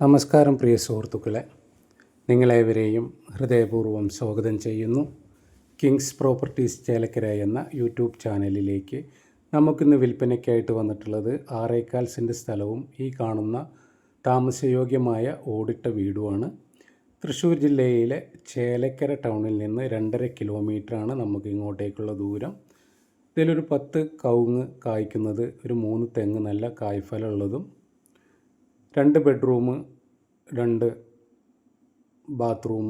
നമസ്കാരം പ്രിയ സുഹൃത്തുക്കളെ. നിങ്ങളേവരെയും ഹൃദയപൂർവം സ്വാഗതം ചെയ്യുന്നു. കിങ്സ് പ്രോപ്പർട്ടീസ് ചേലക്കര എന്ന യൂട്യൂബ് ചാനലിലേക്ക് നമുക്കിന്ന് വിൽപ്പനയ്ക്കായിട്ട് വന്നിട്ടുള്ളത് ആറേക്കാൽ സെന്റ് സ്ഥലവും ഈ കാണുന്ന താമസയോഗ്യമായ ഓടിട്ട വീടുമാണ്. തൃശ്ശൂർ ജില്ലയിലെ ചേലക്കര ടൗണിൽ നിന്ന് രണ്ടര കിലോമീറ്ററാണ് നമുക്ക് ഇങ്ങോട്ടേക്കുള്ള ദൂരം. ഇതിലൊരു പത്ത് കവുങ്ങ് കായ്ക്കുന്നത് ഒരു മൂന്ന് തെങ്ങ് നല്ല കായ്ഫലമുള്ളതും രണ്ട് ബെഡ്റൂം രണ്ട് ബാത്റൂം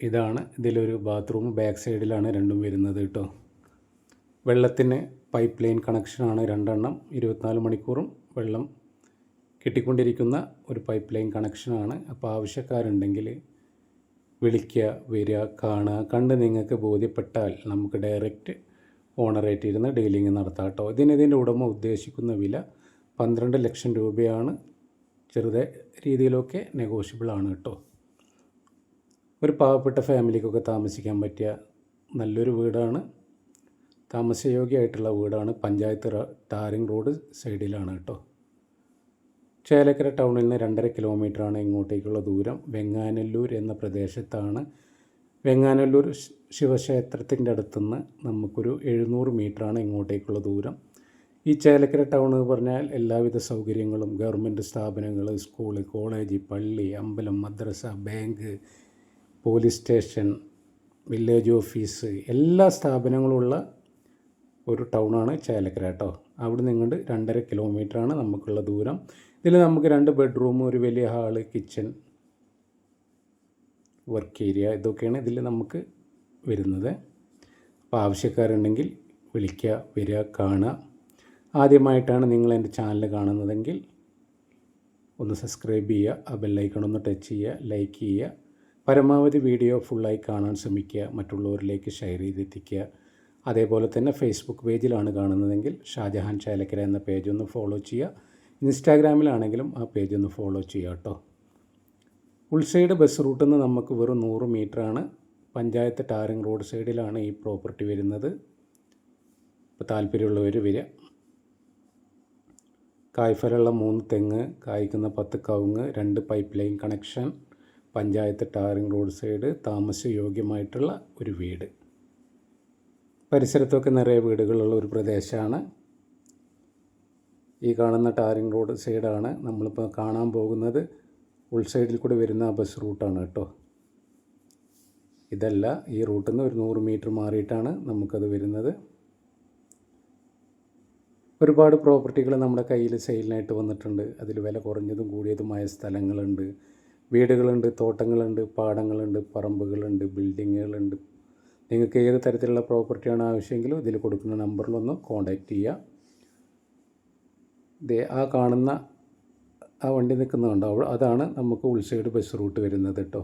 ഇതാണ് ഇതിലൊരു ബാത്റൂം ബാക്ക് സൈഡിലാണ് രണ്ടും വരുന്നത് കേട്ടോ. വെള്ളത്തിന് പൈപ്പ് ലൈൻ കണക്ഷനാണ് രണ്ടെണ്ണം. ഇരുപത്തിനാല് മണിക്കൂറും വെള്ളം കിട്ടിക്കൊണ്ടിരിക്കുന്ന ഒരു പൈപ്പ് ലൈൻ കണക്ഷനാണ്. അപ്പോൾ ആവശ്യക്കാരുണ്ടെങ്കിൽ വിളിക്കുക വരിക കാണുക. കണ്ട് നിങ്ങൾക്ക് ബോധ്യപ്പെട്ടാൽ നമുക്ക് ഡയറക്റ്റ് ഓണറേറ്റ് ഇരുന്ന് ഡീലിംഗ് നടത്താം കേട്ടോ. ഇതിന് ഇതിന്റെ ഉടമ ഉദ്ദേശിക്കുന്ന വില പന്ത്രണ്ട് ലക്ഷം രൂപയാണ്. ചെറുതെ രീതിയിലൊക്കെ നെഗോഷ്യബിൾ ആണ് കേട്ടോ. ഒരു പാവപ്പെട്ട ഫാമിലിക്കൊക്കെ താമസിക്കാൻ പറ്റിയ നല്ലൊരു വീടാണ്. താമസയോഗ്യമായിട്ടുള്ള വീടാണ്. പഞ്ചായത്ത് ടാറിംഗ് റോഡ് സൈഡിലാണ് കേട്ടോ. ചേലക്കര ടൗണിൽ നിന്ന് രണ്ടര കിലോമീറ്ററാണ് ഇങ്ങോട്ടേക്കുള്ള ദൂരം. വെങ്ങാനല്ലൂർ എന്ന പ്രദേശത്താണ് വെങ്ങാനല്ലൂർ ശിവക്ഷേത്രത്തിന്റെ അടുത്തുനിന്ന് നമുക്കൊരു എഴുന്നൂറ് മീറ്ററാണ് ഇങ്ങോട്ടേക്കുള്ള ദൂരം. ഈ ചേലക്കര ടൗൺ എന്ന് പറഞ്ഞാൽ എല്ലാവിധ സൗകര്യങ്ങളും ഗവൺമെന്റ് സ്ഥാപനങ്ങൾ സ്കൂൾ കോളേജ് പള്ളി അമ്പലം മദ്രസ bank police station village office എല്ലാ സ്ഥാപനങ്ങളുമുള്ള ഒരു ടൗണാണ് ചേലക്കര കേട്ടോ. അവിടെ നിങ്ങോട്ട് രണ്ടര കിലോമീറ്ററാണ് നമുക്കുള്ള ദൂരം. ഇതിൽ നമുക്ക് രണ്ട് ബെഡ്റൂം ഒരു വലിയ ഹാൾ കിച്ചൺ വർക്ക് ഏരിയ ഇതൊക്കെയാണ് ഇതിൽ നമുക്ക് വരുന്നത്. അപ്പോൾ ആവശ്യക്കാരുണ്ടെങ്കിൽ വിളിക്കുക വരിക കാണുക. ആദ്യമായിട്ടാണ് നിങ്ങൾ എന്റെ ചാനൽ കാണുന്നതെങ്കിൽ ഒന്ന് സബ്സ്ക്രൈബ് ചെയ്യുക ആ ബെല്ലൈക്കൺ ഒന്ന് ടച്ച് ചെയ്യുക ലൈക്ക് ചെയ്യുക. പരമാവധി വീഡിയോ ഫുള്ളായി കാണാൻ ശ്രമിക്കുക മറ്റുള്ളവരിലേക്ക് ഷെയർ ചെയ്തെത്തിക്കുക. അതേപോലെ തന്നെ ഫേസ്ബുക്ക് പേജിലാണ് കാണുന്നതെങ്കിൽ ഷാജഹാൻ ചാലക്കര എന്ന പേജ് ഒന്ന് ഫോളോ ചെയ്യുക. ഇൻസ്റ്റാഗ്രാമിലാണെങ്കിലും ആ പേജ് ഒന്ന് ഫോളോ ചെയ്യുക കേട്ടോ. ഉൾസൈഡ് ബസ് റൂട്ടിൽ നിന്ന് നമുക്ക് വെറും നൂറ് മീറ്ററാണ്. പഞ്ചായത്ത് ടാറിംഗ് റോഡ് സൈഡിലാണ് ഈ പ്രോപ്പർട്ടി വരുന്നത്. ഇപ്പോൾ താല്പര്യമുള്ളവർ വരിക. കായ്ഫലമുള്ള മൂന്ന് തെങ്ങ് കായ്ക്കുന്ന പത്ത് കവുങ്ങ് രണ്ട് pipe line connection panchayat tarring road side താമസയോഗ്യമായിട്ടുള്ള ഒരു വീട്. പരിസരത്തൊക്കെ നിറയെ വീടുകളുള്ള ഒരു പ്രദേശമാണ്. ഈ കാണുന്ന ടാറിംഗ് റോഡ് സൈഡാണ് നമ്മളിപ്പോൾ കാണാൻ പോകുന്നത്. ഉൾസൈഡിൽ കൂടെ വരുന്ന ബസ് റൂട്ടാണ് കേട്ടോ. ഇതല്ല ഈ റൂട്ടിൽ നിന്ന് ഒരു നൂറ് മീറ്റർ മാറിയിട്ടാണ് നമുക്കത് വരുന്നത്. ഒരുപാട് പ്രോപ്പർട്ടികൾ നമ്മുടെ കയ്യിൽ സെയിലിനായിട്ട് വന്നിട്ടുണ്ട്. അതിൽ വില കുറഞ്ഞതും കൂടിയതുമായ സ്ഥലങ്ങളുണ്ട്. വീടുകളുണ്ട് തോട്ടങ്ങളുണ്ട് പാടങ്ങളുണ്ട് പറമ്പുകളുണ്ട് ബിൽഡിങ്ങുകളുണ്ട്. നിങ്ങൾക്ക് ഏത് തരത്തിലുള്ള പ്രോപ്പർട്ടിയാണ് ആവശ്യമെങ്കിലും ഇതിൽ കൊടുക്കുന്ന നമ്പറിലൊന്ന് കോൺടാക്റ്റ് ചെയ്യുക. ആ കാണുന്ന ആ വണ്ടി നിൽക്കുന്നുണ്ടോ അതാണ് നമുക്ക് ഉൾസൈഡ് ബസ് റൂട്ട് വരുന്നത് കേട്ടോ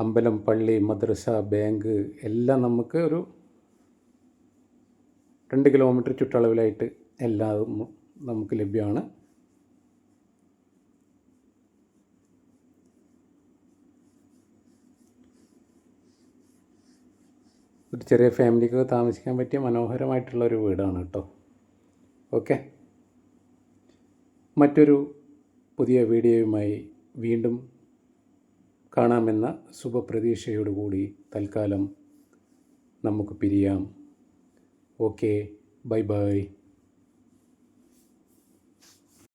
അമ്പലം പള്ളി മദ്രസ ബാങ്ക് എല്ലാം നമുക്ക് ഒരു രണ്ട് കിലോമീറ്റർ ചുറ്റളവിലായിട്ട് എല്ലാം നമുക്ക് ലഭ്യമാണ്. ഒരു ചെറിയ ഫാമിലിക്ക് താമസിക്കാൻ പറ്റിയ മനോഹരമായിട്ടുള്ള ഒരു വീടാണ് കേട്ടോ ഓക്കെ മറ്റൊരു പുതിയ വീഡിയോയുമായി വീണ്ടും കാണാമെന്ന ശുഭപ്രതീക്ഷയോടുകൂടി തൽക്കാലം നമുക്ക് പിരിയാം. Okay bye bye.